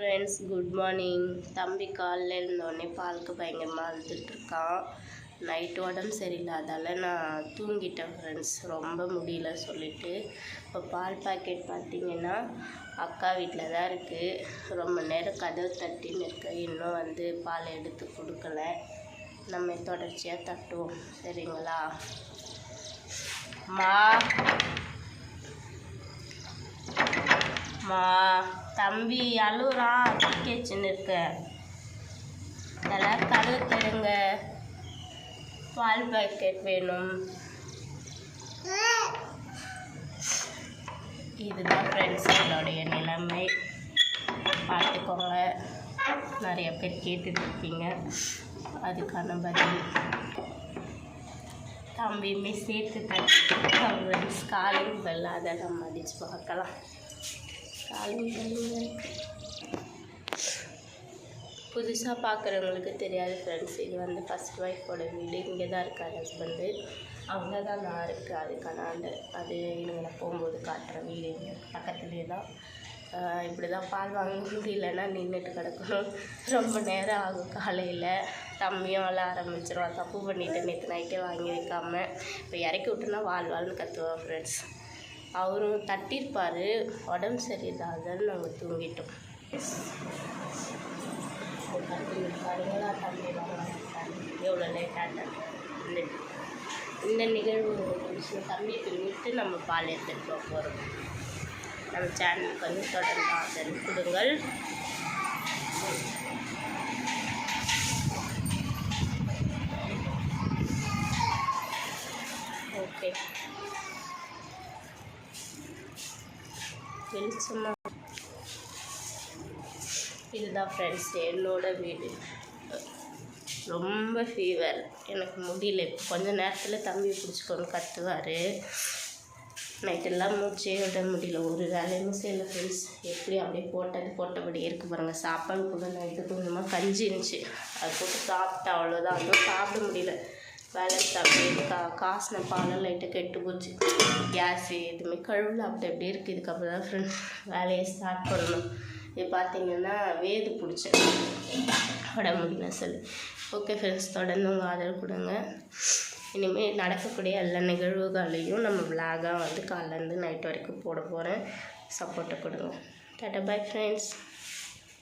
Friends good morning தம்பி காலைல இருந்தோடனே பாலுக்கு பயங்கரமாக அழுதுட்டுருக்கான். நைட்டு உடம்பு சரியில்லாதால நான் தூங்கிட்டேன் ஃப்ரெண்ட்ஸ் ரொம்ப முடியல சொல்லிவிட்டு இப்போ பால் பாக்கெட் பார்த்திங்கன்னா அக்கா வீட்டில் தான் இருக்குது ரொம்ப நேரம் கதவு தட்டின்னு இருக்கு. இன்னும் வந்து பால் எடுத்து கொடுக்கல. நம்ம தொடர்ச்சியாக தட்டுவோம். சரிங்களா? மா மா தம்பி அழுகுறான் கிச்சன் இருக்க. அதெல்லாம் கதவு தருங்க பால் பாக்கெட் வேணும். இதுதான் ஃப்ரெண்ட்ஸ் என்னுடைய நிலைமை. பார்த்துக்கோங்க. நிறைய பேர் கேட்டுட்டு அதுக்கான பதில். தம்பியுமே சேர்த்து தட்டி ஃப்ரெண்ட்ஸ் காலிங் பெல் நம்ம அடித்து பார்க்கலாம். புதுசாக பார்க்குறவங்களுக்கு தெரியாது ஃப்ரெண்ட்ஸ் இது வந்து ஃபஸ்ட் ஒய்ஃபோட வீடு. இங்கே தான் இருக்கார் ஹஸ்பண்டு அவங்க தான் நான் இருக்குது அதுக்கான ஆண்டு அது இவங்களை போகும்போது காட்டுற வீடு இங்கே பக்கத்துலேயே தான். இப்படி தான் பால் வாங்க முடியலன்னா நின்றுட்டு கிடக்கணும். ரொம்ப நேரம் ஆகும் காலையில். தம்மியும் அழ ஆரம்பிச்சிடும் தப்பு பண்ணிட்டு நேற்று நைட்டே வாங்கி வைக்காமல் இப்போ இறக்கி விட்டுனா வாழ் வாழ்னு கற்றுவோம் ஃப்ரெண்ட்ஸ் அவரும் தட்டியிருப்பார் உடம்பு சரியில்லாதன்னு நாங்கள் தூங்கிட்டோம். பாருங்களா தம்பி எவ்வளோ லேட்டாக இந்த இந்த நிகழ்வு தம்பி பின்னிட்டு நம்ம பால் எடுத்துகிட்டு போக போகிறோம் நம்ம சேனலுக்கு வந்து தொடர்ந்து ஆதரவு கொடுங்கள். வெளிச்சமாக இதுதான் ஃப்ரெண்ட்ஸ் என்னோட வீடு. ரொம்ப ஃபீவர் எனக்கு முடியல. இப்போ கொஞ்ச நேரத்தில் தம்பி பிடிச்சிக்கொண்டு கத்துவார். நைட்டெல்லாம் மூச்சே விட முடியல. ஒரு வேலையுமே செய்யல ஃப்ரெண்ட்ஸ் எப்படி அப்படியே போட்டது போட்டபடி இருக்கு பாருங்கள் சாப்பாடு கூட நைட்டு கொஞ்சமாக கஞ்சி இருந்துச்சு. அது போட்டு சாப்பிட்டா அவ்வளோதான் அதுவும் சாப்பிட முடியல. வேலை அப்படியே கா காசின பாலம் லைட்டாக கெட்டு போச்சு. கேஸு எதுவுமே கழுவில். அப்படி அப்படியே இருக்குது இதுக்கப்புறம் தான் ஃப்ரெண்ட்ஸ் வேலையை ஸ்டார்ட் பண்ணணும். இது பார்த்தீங்கன்னா வேது பிடிச்சேன். விட முடியல சொல்லி. ஓகே ஃப்ரெண்ட்ஸ் தொடர்ந்து உங்கள் ஆதரவு கொடுங்க. இனிமேல் நடக்கக்கூடிய எல்லா நிகழ்வுகளையும் நம்ம விலாகாக வந்து காலையிலேருந்து நைட் வரைக்கும் போட போகிறேன் சப்போர்ட்டை கொடுங்க. Tata bye friends